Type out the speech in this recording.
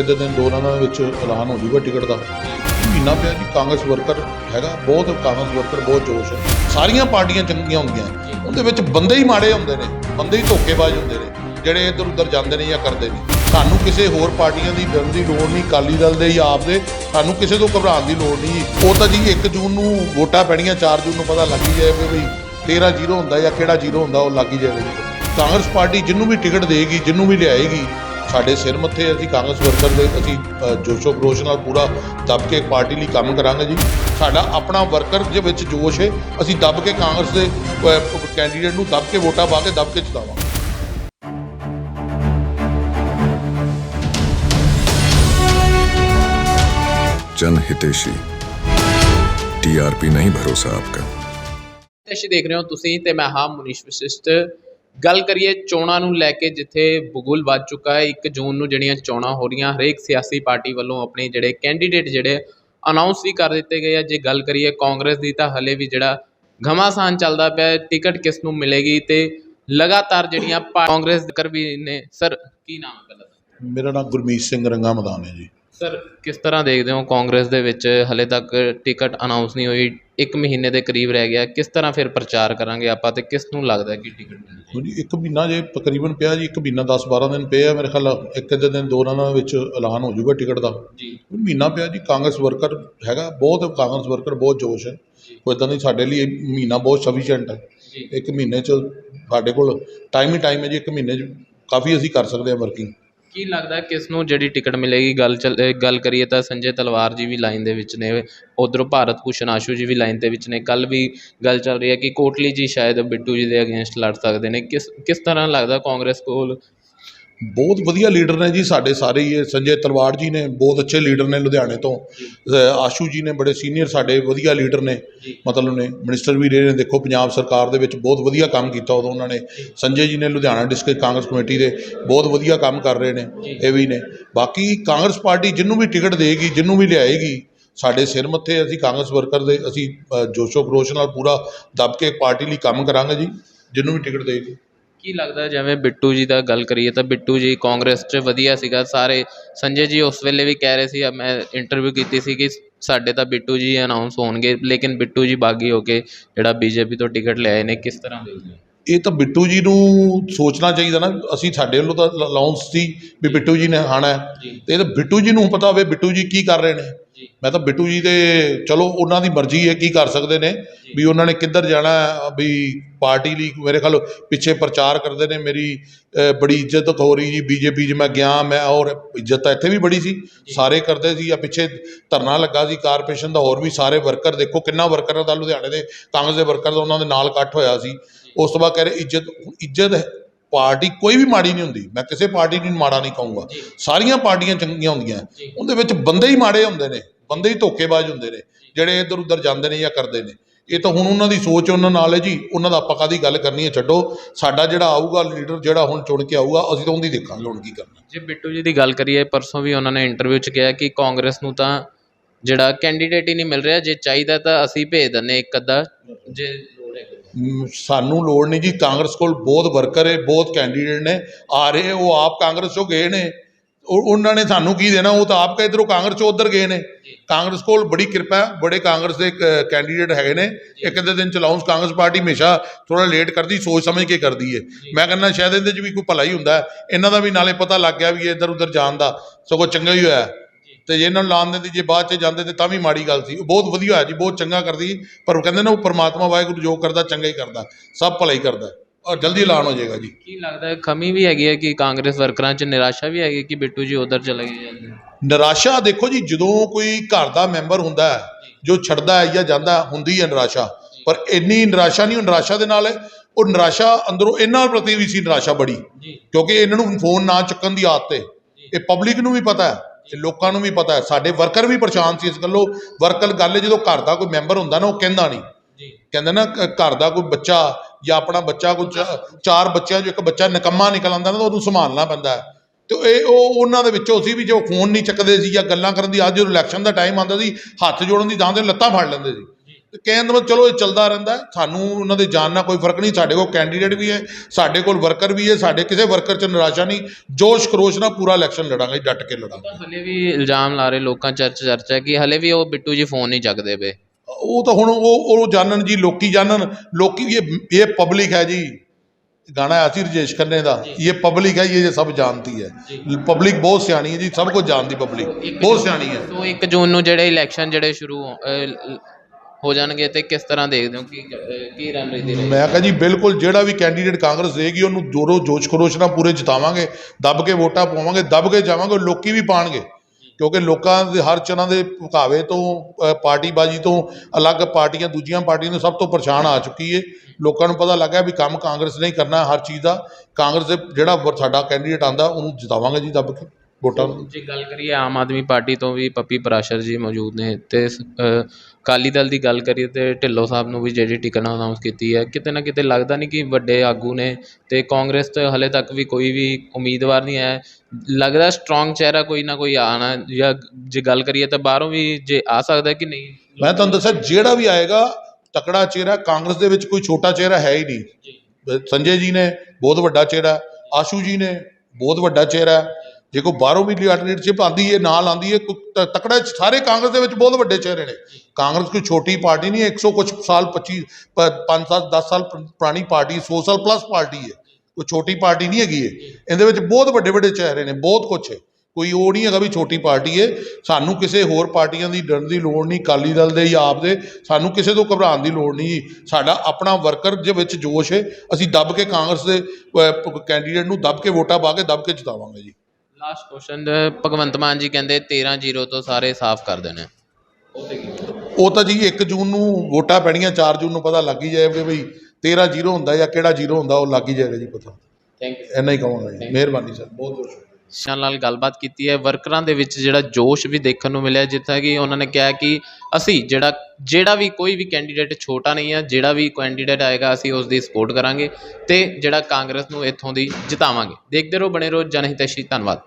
ਇੱਕ ਅੱਧੇ ਦਿਨ ਦੋ ਦਿਨਾਂ ਵਿੱਚ ਐਲਾਨ ਹੋ ਜਾਊਗਾ ਟਿਕਟ ਦਾ। ਮਹੀਨਾ ਪਿਆ ਜੀ ਕਾਂਗਰਸ ਵਰਕਰ ਹੈਗਾ, ਬਹੁਤ ਕਾਂਗਰਸ ਵਰਕਰ, ਬਹੁਤ ਜੋਸ਼ ਹੈ। ਸਾਰੀਆਂ ਪਾਰਟੀਆਂ ਚੰਗੀਆਂ ਹੁੰਦੀਆਂ। ਉਹਦੇ ਵਿੱਚ ਬੰਦੇ ਹੀ ਮਾੜੇ ਹੁੰਦੇ ਨੇ, ਬੰਦੇ ਹੀ ਧੋਖੇਬਾਜ਼ ਹੁੰਦੇ ਨੇ, ਜਿਹੜੇ ਇੱਧਰ ਉੱਧਰ ਜਾਂਦੇ ਨੇ ਜਾਂ ਕਰਦੇ ਨੇ। ਸਾਨੂੰ ਕਿਸੇ ਹੋਰ ਪਾਰਟੀਆਂ ਦੀ ਡਰਨ ਦੀ ਲੋੜ ਨਹੀਂ ਕਾਲੀ ਦਲ ਦੇ ਜਾਂ ਆਪ ਦੇ ਸਾਨੂੰ ਕਿਸੇ ਤੋਂ ਘਬਰਾਉਣ ਦੀ ਲੋੜ ਨਹੀਂ। ਉਹ ਤਾਂ ਜੀ 1 ਜੂਨ ਨੂੰ ਵੋਟਾਂ ਪੈਣੀਆਂ 4 ਜੂਨ ਨੂੰ ਪਤਾ ਲੱਗ ਹੀ ਜਾਏਗਾ ਵੀ 13 ਜ਼ੀਰੋ ਹੁੰਦਾ ਜਾਂ ਕਿਹੜਾ ਜ਼ੀਰੋ ਹੁੰਦਾ, ਉਹ ਲੱਗ ਹੀ ਜਾਏਗਾ ਕਾਂਗਰਸ ਪਾਰਟੀ ਜਿਹਨੂੰ ਵੀ ਟਿਕਟ ਦੇਗੀ ਜਿਹਨੂੰ ਵੀ ਲਿਆਏਗੀ ਸਾਡੇ ਸਿਰ ਮੱਥੇ ਅਸੀਂ ਕਾਂਗਰਸ ਵਰਕਰ ਦੇ ਅਸੀਂ ਅ, ਜੋਸ਼ੋ ਖਰੋਸ਼ ਨਾਲ ਪੂਰਾ ਦੱਬ ਕੇ ਪਾਰਟੀ ਲਈ ਕੰਮ ਕਰਾਂਗੇ ਜੀ ਸਾਡਾ ਆਪਣਾ ਵਰਕਰ ਦੇ ਵਿੱਚ ਜੋਸ਼ ਹੈ ਅਸੀਂ ਦੱਬ ਕੇ ਕਾਂਗਰਸ ਦੇ ਕੈਂਡੀਡੇਟ ਨੂੰ ਦੱਬ ਕੇ ਵੋਟਾਂ ਪਾ ਕੇ ਦੱਬ ਕੇ ਜਿਤਾਵਾਂਗੇ जन हितेशी टीआरपी नहीं भरोसा आपका ਤੁਸੀਂ ਦੇਖ ਰਹੇ ਹੋ ਤੁਸੀਂ ਤੇ ਮੈਂ ਹਾਂ ਮੁਨੀਸ਼ ਵਿਸ਼ਿਸ਼ਟ ਗੱਲ ਕਰੀਏ ਚੋਣਾਂ ਨੂੰ ਲੈ ਕੇ, ਜਿੱਥੇ ਬੁਗੁਲ ਵੱਜ ਚੁੱਕਾ ਹੈ 1 ਜੂਨ ਨੂੰ ਜਿਹੜੀਆਂ ਚੋਣਾਂ ਹੋ ਰਹੀਆਂ, ਹਰੇਕ ਸਿਆਸੀ ਪਾਰਟੀ ਵੱਲੋਂ ਆਪਣੇ ਜਿਹੜੇ ਕੈਂਡੀਡੇਟ ਜਿਹੜੇ ਅਨਾਉਂਸ ਵੀ ਕਰ ਦਿੱਤੇ ਗਏ ਆ। ਜੇ ਗੱਲ ਕਰੀਏ ਕਾਂਗਰਸ ਦੀ, ਤਾਂ ਹਲੇ ਵੀ ਜਿਹੜਾ ਘਮਾਸਾਨ ਚੱਲਦਾ ਪਿਆ ਟਿਕਟ ਕਿਸ ਨੂੰ ਮਿਲੇਗੀ ਤੇ ਲਗਾਤਾਰ ਜਿਹੜੀਆਂ ਕਾਂਗਰਸ ਦੇ ਕਰ ਵੀ ਨੇ। ਸਰ ਕੀ ਨਾਮ ਹੈ ਪਹਿਲਾਂ? ਤਾਂ? ਮੇਰਾ ਨਾਮ ਗੁਰਮੀਤ ਸਿੰਘ ਰੰਗਾ ਮੈਦਾਨ ਹੈ ਜੀ। ਸਰ ਕਿਸ ਤਰ੍ਹਾਂ ਦੇਖਦੇ ਹੋ ਕਾਂਗਰਸ ਦੇ ਵਿੱਚ ਹਲੇ ਤੱਕ ਟਿਕਟ ਅਨਾਉਂਸ ਨਹੀਂ ਹੋਈ? 1 ਮਹੀਨੇ ਦੇ ਕਰੀਬ ਰਹਿ ਗਿਆ। ਕਿਸ ਤਰ੍ਹਾਂ ਫਿਰ ਪ੍ਰਚਾਰ ਕਰਾਂਗੇ ਆਪਾਂ ਤੇ ਕਿਸ ਨੂੰ ਲੱਗਦਾ ਕਿ ਟਿਕਟ ਹੁਣ ਜੀ ਇੱਕ ਮਹੀਨਾ ਜੇ ਤਕਰੀਬਨ ਪਿਆ ਜੀ ਇੱਕ ਮਹੀਨਾ 10 12 ਦਿਨ ਪਏ ਆ ਮੇਰੇ ਖਿਆਲ ਇੱਕ ਅੱਧੇ ਦਿਨ ਦੋ ਦਿਨਾਂ ਵਿੱਚ ਐਲਾਨ ਹੋ ਜਾਊਗਾ ਟਿਕਟ ਦਾ। ਜੀ। ਮਹੀਨਾ ਪਿਆ ਜੀ ਕਾਂਗਰਸ ਵਰਕਰ ਹੈਗਾ ਬਹੁਤ ਕਾਂਗਰਸ ਵਰਕਰ ਬਹੁਤ ਜੋਸ਼ ਹੈ। ਕੋਈ ਇਦਾਂ ਨਹੀਂ ਸਾਡੇ ਲਈ ਮਹੀਨਾ ਬਹੁਤ ਸਫੀਸ਼ੀਐਂਟ ਹੈ। ਇੱਕ ਮਹੀਨੇ ਚ ਸਾਡੇ ਕੋਲ ਟਾਈਮ ਹੀ ਟਾਈਮ ਹੈ ਜੀ ਇੱਕ ਮਹੀਨੇ ਚ ਕਾਫੀ ਅਸੀਂ ਕਰ ਸਕਦੇ ਹਾਂ ਵਰਕਿੰਗ ਕੀ ਲੱਗਦਾ ਕਿਸ ਨੂੰ ਜਿਹੜੀ ਟਿਕਟ ਮਿਲੇਗੀ? ਗੱਲ ਚੱਲ, ਅਹ ਗੱਲ ਕਰੀਏ ਤਾਂ ਸੰਜੇ ਤਲਵਾਰ ਜੀ ਵੀ ਲਾਈਨ ਦੇ ਵਿੱਚ ਨੇ, ਉਧਰੋਂ ਭਾਰਤ ਭੂਸ਼ਣ ਆਸ਼ੂ ਜੀ ਵੀ ਲਾਈਨ ਦੇ ਵਿੱਚ ਨੇ। ਕੱਲ ਵੀ ਗੱਲ ਚੱਲ ਰਹੀ ਹੈ ਕਿ ਕੋਟਲੀ ਜੀ ਸ਼ਾਇਦ ਬਿੱਟੂ ਜੀ ਦੇ ਅਗੇਂਸਟ ਲੜ ਸਕਦੇ ਨੇ। ਕਿਸ ਕਿਸ ਤਰ੍ਹਾਂ ਲੱਗਦਾ ਕਾਂਗਰਸ ਕੋਲ ਬਹੁਤ ਵਧੀਆ ਲੀਡਰ ਨੇ ਜੀ ਸਾਡੇ ਸਾਰੇ ਹੀ। ਸੰਜੇ ਤਲਵਾੜ ਜੀ ਨੇ ਬਹੁਤ ਅੱਛੇ ਲੀਡਰ ਨੇ ਲੁਧਿਆਣੇ ਤੋਂ। ਆਸ਼ੂ ਜੀ ਨੇ ਬੜੇ ਸੀਨੀਅਰ ਸਾਡੇ ਵਧੀਆ ਲੀਡਰ ਨੇ। ਮਤਲਬ ਨੇ ਮਿਨਿਸਟਰ ਵੀ ਰਹੇ ਨੇ। ਦੇਖੋ ਪੰਜਾਬ ਸਰਕਾਰ ਦੇ ਵਿੱਚ ਬਹੁਤ ਵਧੀਆ ਕੰਮ ਕੀਤਾ ਉਦੋਂ ਉਹਨਾਂ ਨੇ। ਸੰਜੇ ਜੀ ਨੇ ਲੁਧਿਆਣਾ ਡਿਸਟ੍ਰਿਕਟ ਕਾਂਗਰਸ ਕਮੇਟੀ ਦੇ ਬਹੁਤ ਵਧੀਆ ਕੰਮ ਕਰ ਰਹੇ ਨੇ ਇਹ ਵੀ ਨੇ। ਬਾਕੀ ਕਾਂਗਰਸ ਪਾਰਟੀ ਜਿਹਨੂੰ ਵੀ ਟਿਕਟ ਦੇਗੀ ਜਿਹਨੂੰ ਵੀ ਲਿਆਏਗੀ ਸਾਡੇ ਸਿਰ ਮੱਥੇ ਅਸੀਂ ਕਾਂਗਰਸ ਵਰਕਰ ਦੇ ਅਸੀਂ ਜੋਸ਼ੋ ਖਰੋਸ਼ ਨਾਲ ਪੂਰਾ ਦੱਬ ਕੇ ਪਾਰਟੀ ਲਈ ਕੰਮ ਕਰਾਂਗੇ ਜੀ ਜਿਹਨੂੰ ਵੀ ਟਿਕਟ ਦੇਗੀ। ਕੀ ਲੱਗਦਾ ਜਿਵੇਂ ਬਿੱਟੂ ਜੀ ਦਾ ਗੱਲ ਕਰੀਏ ਤਾਂ ਬਿੱਟੂ ਜੀ ਕਾਂਗਰਸ 'ਚ ਵਧੀਆ ਸੀਗਾ। ਸਾਰੇ ਸੰਜੇ ਜੀ ਉਸ ਵੇਲੇ ਵੀ ਕਹਿ ਰਹੇ ਸੀ ਮੈਂ ਇੰਟਰਵਿਊ ਕੀਤੀ ਸੀ ਕਿ ਸਾਡੇ ਤਾਂ ਬਿੱਟੂ ਜੀ ਅਨਾਉਂਸ ਹੋਣਗੇ ਲੇਕਿਨ ਬਿੱਟੂ ਜੀ ਬਾਗੀ ਹੋ ਕੇ ਜਿਹੜਾ ਬੀਜੇਪੀ ਤੋਂ ਟਿਕਟ ਲਿਆਏ ਨੇ ਕਿਸ ਤਰ੍ਹਾਂ ਦੇਖਦੇ ਹੋ ਇਹ ਤਾਂ ਬਿੱਟੂ ਜੀ ਨੂੰ ਸੋਚਣਾ ਚਾਹੀਦਾ ਨਾ। ਅਸੀਂ ਸਾਡੇ ਵੱਲੋਂ ਤਾਂ ਅਲਾਉਂਸ ਸੀ ਵੀ ਬਿੱਟੂ ਜੀ ਨੇ ਜੀ। ਤੇ ਇਹ ਤਾਂ ਬਿੱਟੂ ਜੀ ਨੂੰ ਪਤਾ ਹੋਵੇ ਬਿੱਟੂ ਜੀ ਕੀ ਕਰ ਰਹੇ ਨੇ। ਜੀ ਮੈਂ ਤਾਂ ਬਿੱਟੂ ਜੀ ਦੇ ਚਲੋ ਉਹਨਾਂ ਦੀ ਮਰਜ਼ੀ ਹੈ ਕੀ ਕਰ ਸਕਦੇ ਨੇ ਵੀ ਉਹਨਾਂ ਨੇ ਕਿੱਧਰ ਜਾਣਾ ਵੀ ਪਾਰਟੀ ਲਈ ਮੇਰੇ ਖਿਆਲ ਪਿੱਛੇ ਪ੍ਰਚਾਰ ਕਰਦੇ ਨੇ ਮੇਰੀ ਅ, ਬੜੀ ਇੱਜ਼ਤ ਹੋ ਰਹੀ ਜੀ ਬੀਜੇਪੀ 'ਚ ਮੈਂ ਗਿਆ ਮੈਂ ਔਰ ਇੱਜ਼ਤ ਤਾਂ ਇੱਥੇ ਵੀ ਬੜੀ ਸੀ ਸਾਰੇ ਕਰਦੇ ਸੀ ਆ ਪਿੱਛੇ ਧਰਨਾ ਲੱਗਾ ਸੀ ਕਾਰਪੋਰੇਸ਼ਨ ਦਾ ਹੋਰ ਵੀ ਸਾਰੇ ਵਰਕਰ ਦੇਖੋ ਕਿੰਨਾ ਵਰਕਰਾਂ ਦਾ ਲੁਧਿਆਣੇ ਦੇ ਕਾਂਗਰਸ ਦੇ ਵਰਕਰ ਦਾ ਉਹਨਾਂ ਦੇ ਨਾਲ ਇਕੱਠ ਹੋਇਆ ਸੀ। ਉਸ ਤੋਂ ਬਾਅਦ ਕਹਿ ਰਹੇ ਇੱਜ਼ਤ ਇੱਜ਼ਤ। ਪਾਰਟੀ ਕੋਈ ਵੀ ਮਾੜੀ ਨਹੀਂ ਹੁੰਦੀ। ਮੈਂ ਕਿਸੇ ਪਾਰਟੀ ਨੂੰ ਮਾੜਾ ਨਹੀਂ ਕਹੂੰਗਾ। ਸਾਰੀਆਂ ਪਾਰਟੀਆਂ ਚੰਗੀਆਂ ਹੁੰਦੀਆਂ। ਉਹਦੇ ਵਿੱਚ ਬੰਦੇ ਹੀ ਮਾੜੇ ਹੁੰਦੇ ਨੇ। ਬੰਦੇ ਹੀ ਧੋਖੇਬਾਜ਼ ਹੁੰਦੇ ਨੇ। ਜਿਹੜੇ ਇੱਧਰ ਉੱਧਰ ਜਾਂਦੇ ਨੇ ਜਾਂ ਕਰਦੇ ਨੇ। ਇਹ ਤਾਂ ਹੁਣ ਉਹਨਾਂ ਦੀ ਸੋਚ ਉਹਨਾਂ ਨਾਲ ਹੈ ਜੀ। ਉਹਨਾਂ ਦਾ ਆਪਾਂ ਕਾਦੀ ਗੱਲ ਕਰਨੀ ਹੈ? ਛੱਡੋ। ਸਾਡਾ ਜਿਹੜਾ ਆਊਗਾ ਲੀਡਰ ਜਿਹੜਾ ਹੁਣ ਚੁਣ ਕੇ ਆਊਗਾ ਅਸੀਂ ਤਾਂ ਉਹਦੀ ਦੇਖਾਂਗੇ ਹੁਣ ਕੀ ਕਰਨਾ। ਜੇ ਬਿੱਟੂ ਜੀ ਦੀ ਗੱਲ ਕਰੀਏ ਪਰਸੋਂ ਵੀ ਉਹਨਾਂ ਨੇ ਇੰਟਰਵਿਊ 'ਚ ਕਿਹਾ ਕਿ ਕਾਂਗਰਸ ਨੂੰ ਤਾਂ ਜਿਹੜਾ ਕੈਂਡੀਡੇਟ ਹੀ ਨਹੀਂ ਮਿਲ ਰਿਹਾ ਜੇ ਚਾਹੀਦਾ ਤਾਂ ਅਸੀਂ ਭੇਜ ਦਿੰਨੇ ਇੱਕ ਅੱਧਾ ਜੇ ਲੋੜ ਹੈ। ਮ, ਸਾਨੂੰ ਲੋੜ ਨਹੀਂ ਜੀ ਕਾਂਗਰਸ ਕੋਲ ਬਹੁਤ ਵਰਕਰ ਹੈ ਬਹੁਤ ਕੈਂਡੀਡੇਟ ਨੇ ਆ ਰਹੇ ਉਹ ਆਪ ਕਾਂਗਰਸ ਚੋਂ ਗਏ ਨੇ। ਉਹ ਉਹਨਾਂ ਨੇ ਸਾਨੂੰ ਕੀ ਦੇਣਾ ਉਹ ਤਾਂ ਆਪ ਕਾ ਇਧਰੋਂ ਕਾਂਗਰਸ ਚੋਂ ਉਧਰ ਗਏ ਨੇ। ਕਾਂਗਰਸ ਕੋਲ ਬੜੀ ਕਿਰਪਾ ਬੜੇ ਕਾਂਗਰਸ ਦੇ ਕੈਂਡੀਡੇਟ ਹੈਗੇ ਨੇ। ਇੱਕ ਅੱਧੇ ਦਿਨ ਚਲਾਉਂਸ ਕਾਂਗਰਸ ਪਾਰਟੀ ਹਮੇਸ਼ਾ ਥੋੜਾ ਲੇਟ ਕਰਦੀ ਸੋਚ ਸਮਝ ਕੇ ਕਰਦੀ ਹੈ ਮੈਂ ਕਹਿੰਦਾ ਸ਼ਾਇਦ ਇਹਦੇ 'ਚ ਵੀ ਕੋਈ ਭਲਾ ਹੀ ਹੁੰਦਾ। ਇਹਨਾਂ ਦਾ ਵੀ ਨਾਲੇ ਪਤਾ ਲੱਗ ਗਿਆ ਵੀ ਇਹ ਇੱਧਰ ਉੱਧਰ ਜਾਣ ਦਾ। ਸਗੋਂ ਚੰਗਾ ਹੀ ਹੋਇਆ। ਤੇ ਜੇ ਇਹਨਾਂ ਨੂੰ ਲਾਣ ਦਿੰਦੀ ਜੇ ਬਾਅਦ 'ਚ ਜਾਂਦੇ ਤੇ ਤਾਂ ਵੀ ਮਾੜੀ ਗੱਲ ਸੀ। ਉਹ ਬਹੁਤ ਵਧੀਆ ਹੋਇਆ ਜੀ ਬਹੁਤ ਚੰਗਾ ਕਰਦੀ ਪਰ ਉਹ ਕਹਿੰਦੇ ਨੇ ਉਹ ਪ੍ਰਮਾਤਮਾ ਵਾਹਿਗੁਰੂ ਜੋ ਕਰਦਾ ਚੰਗਾ ਹੀ ਕਰਦਾ। ਸਭ ਭਲਾ ਹੀ ਕਰਦਾ। ਔਰ ਜਲਦੀ ਐਲਾਨ ਹੋ ਜਾਏਗਾ ਜੀ। ਕੀ ਲੱਗਦਾ ਹੈ ਕਮੀ ਵੀ ਹੈਗੀ ਹੈ ਕਿ ਕਾਂਗਰਸ ਵਰਕਰਾਂ 'ਚ ਨਿਰਾਸ਼ਾ ਵੀ ਹੈਗੀ ਕਿ ਬਿੱਟੂ ਜੀ ਉਧਰ ਚਲੇ ਗਏ ਜਾਂਦੇ ਨਿਰਾਸ਼ਾ ਦੇਖੋ ਜੀ ਜਦੋਂ ਕੋਈ ਘਰ ਦਾ ਮੈਂਬਰ ਹੁੰਦਾ ਹੈ ਜੋ। ਛੱਡਦਾ ਹੈ ਜਾਂ ਜਾਂਦਾ ਹੈ, ਹੁੰਦੀ ਹੈ ਨਿਰਾਸ਼ਾ। ਪਰ ਇੰਨੀ ਨਿਰਾਸ਼ਾ ਨਹੀਂ ਉਹ ਨਿਰਾਸ਼ਾ ਦੇ ਨਾਲ ਉਹ ਨਿਰਾਸ਼ਾ ਅੰਦਰੋਂ ਇਹਨਾਂ ਪ੍ਰਤੀ ਵੀ ਸੀ ਨਿਰਾਸ਼ਾ ਬੜੀ। ਕਿਉਂਕਿ ਇਹਨਾਂ ਨੂੰ ਫੋਨ ਨਾ ਚੁੱਕਣ ਦੀ ਆਦਤ ਹੈ। ਇਹ ਪਬਲਿਕ ਨੂੰ ਵੀ ਪਤਾ ਹੈ। ਇਹ ਲੋਕਾਂ ਨੂੰ ਵੀ ਪਤਾ ਹੈ ਸਾਡੇ ਵਰਕਰ ਵੀ ਪਰੇਸ਼ਾਨ ਸੀ ਇਸ ਗੱਲੋਂ। ਵਰਕਰ ਗੱਲ ਜਦੋਂ ਘਰ ਦਾ ਕੋਈ ਮੈਂਬਰ ਹੁੰਦਾ ਨਾ ਉਹ ਕਹਿੰਦਾ ਨਹੀਂ। ਜੀ। ਕਹਿੰਦੇ ਨਾ ਘਰ ਦਾ ਕੋਈ ਬੱਚਾ ਜਾਂ ਆਪਣਾ ਬੱਚਾ ਕੋਈ ਚਾਰ ਬੱਚਿਆਂ 'ਚੋਂ ਇੱਕ ਬੱਚਾ ਨਿਕੰਮਾ ਨਿਕਲ ਆਉਂਦਾ ਨਾ ਤਾਂ ਉਹਨੂੰ ਸੰਭਾਲਣਾ ਪੈਂਦਾ ਹੈ। ਤੇ ਇਹ ਉਹ ਉਹਨਾਂ ਦੇ ਵਿੱਚੋਂ ਸੀ ਵੀ ਜੋ ਫੋਨ ਨਹੀਂ ਚੱਕਦੇ ਸੀ ਜਾਂ ਗੱਲਾਂ ਕਰਨ ਦੀ ਅੱਜ ਜਦੋਂ ਇਲੈਕਸ਼ਨ ਦਾ ਟਾਈਮ ਆਉਂਦਾ ਸੀ ਹੱਥ ਜੋੜਨ ਦੀ ਥਾਂ ਤੇ ਲੱਤਾਂ ਫੜ ਲੈਂਦੇ ਸੀ। ਤੇ ਕਹਿਣ ਦਾ ਮਤਲਬ ਚਲੋ ਇਹ ਚੱਲਦਾ ਰਹਿੰਦਾ। ਸਾਨੂੰ ਉਹਨਾਂ ਦੇ ਜਾਣ ਨਾਲ ਕੋਈ ਫ਼ਰਕ ਨਹੀਂ ਸਾਡੇ ਕੋਲ ਕੈਂਡੀਡੇਟ ਵੀ ਹੈ ਸਾਡੇ ਕੋਲ ਵਰਕਰ ਵੀ ਹੈ ਸਾਡੇ ਕਿਸੇ ਵਰਕਰ 'ਚ ਨਿਰਾਸ਼ਾ ਨਹੀਂ। ਜੋਸ਼ ਖਰੋਸ਼ ਨਾਲ ਪੂਰਾ ਇਲੈਕਸ਼ਨ ਲੜਾਂਗੇ ਡਟ ਕੇ ਲੜਾਂਗੇ। ਹਲੇ ਵੀ ਇਲਜ਼ਾਮ ਲਾ ਰਹੇ ਲੋਕਾਂ ਚਰਚ ਚਰਚਾ ਕਿ ਹਲੇ ਵੀ ਉਹ ਬਿੱਟੂ ਜੀ ਫੋਨ ਨਹੀਂ ਚੱਕਦੇ ਪਏ। ਉਹ ਤਾਂ ਹੁਣ ਉਹ ਉਹ ਜਾਣਨ ਜੀ ਲੋਕੀ ਜਾਣਨ। ਲੋਕੀ ਇਹ ਇਹ ਪਬਲਿਕ ਹੈ ਜੀ। ਗਾਣਾ ਆਇਆ ਸੀ ਰਜੇਸ਼ ਖੰਨੇ ਦਾ। ਇਹ ਪਬਲਿਕ ਹੈ ਇਹ ਸਭ ਜਾਣਦੀ ਹੈ। ਪਬਲਿਕ ਬਹੁਤ ਸਿਆਣੀ ਹੈ ਜੀ ਸਭ ਕੁਝ ਜਾਣਦੀ ਪਬਲਿਕ ਬਹੁਤ ਸਿਆਣੀ ਹੈ। ਸੋ 1 ਜੂਨ ਨੂੰ ਜਿਹੜੇ ਇਲੈਕਸ਼ਨ ਜਿਹੜੇ ਸ਼ੁਰੂ ਹੋ- ਜਾਣਗੇ ਤੇ ਕਿਸ ਤਰ੍ਹਾਂ ਦੇਖਦੇ ਹੋ? ਕੀ ਕੀ ਰਣਨੀਤੀ ਰਹੇਗੀ? ਮੈਂ ਕਹਾਂ ਜੀ, ਬਿਲਕੁਲ ਜਿਹੜਾ ਵੀ ਕੈਂਡੀਡੇਟ ਕਾਂਗਰਸ ਦੇਗੀ, ਉਹਨੂੰ ਜੋਰੋ ਜੋਸ਼ ਖਰੋਸ਼ ਨਾਲ ਪੂਰੇ ਜਿਤਾਵਾਂਗੇ, ਦੱਬ ਕੇ ਵੋਟਾਂ ਪਾਵਾਂਗੇ, ਦੱਬ ਕੇ ਜਾਵਾਂਗੇ ਲੋਕੀ ਵੀ ਪਾਣਗੇ। ਕਿਉਂਕਿ ਲੋਕਾਂ ਦੇ, ਹਰ ਚਨਾਂ ਦੇ ਭੁਕਾਵੇ ਤੋਂ ਪਾਰਟੀਬਾਜ਼ੀ ਤੋਂ ਅਲੱਗ ਪਾਰਟੀਆਂ, ਦੂਜੀਆਂ ਪਾਰਟੀਆਂ ਤੋਂ ਸਭ ਤੋਂ ਪਰੇਸ਼ਾਨ ਆ ਚੁੱਕੀ ਏ। ਲੋਕਾਂ ਨੂੰ ਪਤਾ ਲੱਗਾ ਵੀ ਕੰਮ ਕਾਂਗਰਸ ਨੇ ਕਰਨਾ ਹਰ ਚੀਜ਼ ਦਾ। ਕਾਂਗਰਸ ਦੇ ਜਿਹੜਾ ਸਾਡਾ ਕੈਂਡੀਡੇਟ ਆਂਦਾ, ਉਹਨੂੰ ਜਿਤਾਵਾਂਗੇ ਜੀ, ਦੱਬ ਕੇ। ਵੋਟਾਂ ਨੂੰ ਜੇ ਗੱਲ ਕਰੀਏ ਆਮ ਆਦਮੀ ਪਾਰਟੀ ਤੋਂ ਵੀ ਪੱਪੀ ਪਰਾਸ਼ਰ ਜੀ ਮੌਜੂਦ ਨੇ ਤੇ ਅਕਾਲੀ ਦਲ ਦੀ ਗੱਲ ਕਰੀਏ ਤੇ ਢਿੱਲੋਂ ਸਾਹਿਬ ਨੂੰ ਵੀ ਜਿਹੜੀ ਟਿਕਟ ਅਨਾਉਂਸ ਕੀਤੀ ਹੈ ਕਿਤੇ ਨਾ ਕਿਤੇ ਲੱਗਦਾ ਨਹੀਂ ਕਿ ਵੱਡੇ ਆਗੂ ਨੇ ਤੇ ਕਾਂਗਰਸ ਤੇ ਹਲੇ ਤੱਕ ਵੀ ਕੋਈ ਵੀ ਉਮੀਦਵਾਰ ਨਹੀਂ ਹੈ ਲੱਗਦਾ ਸਟਰੋਂਗ ਚਿਹਰਾ ਕੋਈ ਨਾ ਕੋਈ ਆਣਾ ਜਾਂ ਜੇ ਗੱਲ ਕਰੀਏ ਤਾਂ ਬਾਹਰੋਂ ਵੀ ਜੇ ਆ ਸਕਦਾ ਕਿ ਨਹੀਂ? ਮੈਂ ਤੁਹਾਨੂੰ ਦੱਸਿਆ ਜਿਹੜਾ ਵੀ ਆਏਗਾ ਤਕੜਾ ਚਿਹਰਾ ਕਾਂਗਰਸ ਦੇ ਵਿੱਚ ਕੋਈ ਛੋਟਾ ਚਿਹਰਾ ਹੈ ਹੀ ਨਹੀਂ। ਸੰਜੇ ਜੀ ਨੇ ਬਹੁਤ ਵੱਡਾ ਚਿਹਰਾ ਆਸ਼ੂ ਜੀ ਨੇ ਬਹੁਤ ਵੱਡਾ ਚਿਹਰਾ। ਜੇ ਕੋਈ ਬਾਹਰੋਂ ਵੀ ਲੀਡਰਸ਼ਿਪ ਆਂਦੀ ਹੈ, ਨਾਲ ਆਂਦੀ ਹੈ ਤਕੜਾ ਸਾਰੇ ਕਾਂਗਰਸ ਦੇ ਵਿੱਚ ਬਹੁਤ ਵੱਡੇ ਚਿਹਰੇ ਨੇ। ਕਾਂਗਰਸ ਕੋਈ ਛੋਟੀ ਪਾਰਟੀ ਨਹੀਂ 100 ਕੁਛ ਸਾਲ 25 5 7 10 ਸਾਲ ਪੁਰਾਣੀ ਪਾਰਟੀ 100 ਸਾਲ ਪਲੱਸ ਪਾਰਟੀ ਹੈ। ਕੋਈ ਛੋਟੀ ਪਾਰਟੀ ਨਹੀਂ ਹੈਗੀ ਇਹ। ਇਹਦੇ ਵਿੱਚ ਬਹੁਤ ਵੱਡੇ ਵੱਡੇ ਚਿਹਰੇ ਨੇ, ਬਹੁਤ ਕੁਛ ਹੈ। ਕੋਈ ਉਹ ਨਹੀਂ ਹੈਗਾ ਵੀ ਛੋਟੀ ਪਾਰਟੀ ਹੈ। ਸਾਨੂੰ ਕਿਸੇ ਹੋਰ ਪਾਰਟੀਆਂ ਦੀ ਡਰਨ ਦੀ ਲੋੜ ਨਹੀਂ ਕਾਲੀ ਦਲ ਦੇ ਜਾਂ ਆਪ ਦੇ। ਸਾਨੂੰ ਕਿਸੇ ਤੋਂ ਘਬਰਾਉਣ ਦੀ ਲੋੜ ਨਹੀਂ। ਜੀ ਸਾਡਾ ਆਪਣਾ ਵਰਕਰ ਦੇ ਵਿੱਚ ਜੋਸ਼ ਹੈ। ਅਸੀਂ ਦੱਬ ਕੇ ਕਾਂਗਰਸ ਦੇ ਕੈਂਡੀਡੇਟ ਨੂੰ ਦੱਬ ਕੇ ਵੋਟਾਂ ਪਾ ਕੇ ਦੱਬ ਕੇ ਜਿਤਾਵਾਂਗੇ ਜੀ। ਲਾਸਟ ਕੁਐਸਚਨ ਭਗਵੰਤ ਮਾਨ ਜੀ ਕਹਿੰਦੇ 13 ਜ਼ੀਰੋ ਤੋਂ ਸਾਰੇ ਸਾਫ਼ ਕਰ ਦੇਣੇ। ਉਹ ਤਾਂ ਜੀ 1 ਜੂਨ ਨੂੰ ਵੋਟਾਂ ਪੈਣੀਆਂ 4 ਜੂਨ ਨੂੰ ਪਤਾ ਲੱਗ ਹੀ ਜਾਏਗਾ ਵੀ 13 ਜ਼ੀਰੋ ਹੁੰਦਾ ਜਾਂ ਕਿਹੜਾ ਜ਼ੀਰੋ ਹੁੰਦਾ ਉਹ ਲੱਗ ਹੀ ਜਾਏਗਾ ਜੀ ਪਤਾ। ਥੈਂਕ ਯੂ ਇੰਨਾ ਹੀ ਕਹਾਂਗਾ ਜੀ। ਮਿਹਰਬਾਨੀ ਸਰ ਬਹੁਤ ਬਹੁਤ ਸ਼ੁਕਰੀਆ। ਸ਼ਾਨ ਨਾਲ ਗੱਲਬਾਤ ਕੀਤੀ ਹੈ। ਵਰਕਰਾਂ ਦੇ ਵਿੱਚ ਜਿਹੜਾ ਜੋਸ਼ ਵੀ ਦੇਖਣ ਨੂੰ ਮਿਲਿਆ ਜਿੱਥੇ ਕਿ ਉਹਨਾਂ ਨੇ ਕਿਹਾ ਕਿ ਅਸੀਂ ਜਿਹੜਾ ਜਿਹੜਾ ਵੀ ਕੋਈ ਵੀ ਕੈਂਡੀਡੇਟ ਛੋਟਾ ਨਹੀਂ ਹੈ ਜਿਹੜਾ ਵੀ ਕੈਂਡੀਡੇਟ ਆਏਗਾ ਅਸੀਂ ਉਸ ਦੀ ਸਪੋਰਟ ਕਰਾਂਗੇ ਤੇ ਜਿਹੜਾ ਕਾਂਗਰਸ ਨੂੰ ਇੱਥੋਂ ਦੀ ਜਿਤਾਵਾਂਗੇ। ਦੇਖਦੇ ਰਹੋ ਬਣੇ ਰਹੋ। ਜਨਹਿਤੈਸ਼ੀ ਧੰਨਵਾਦ।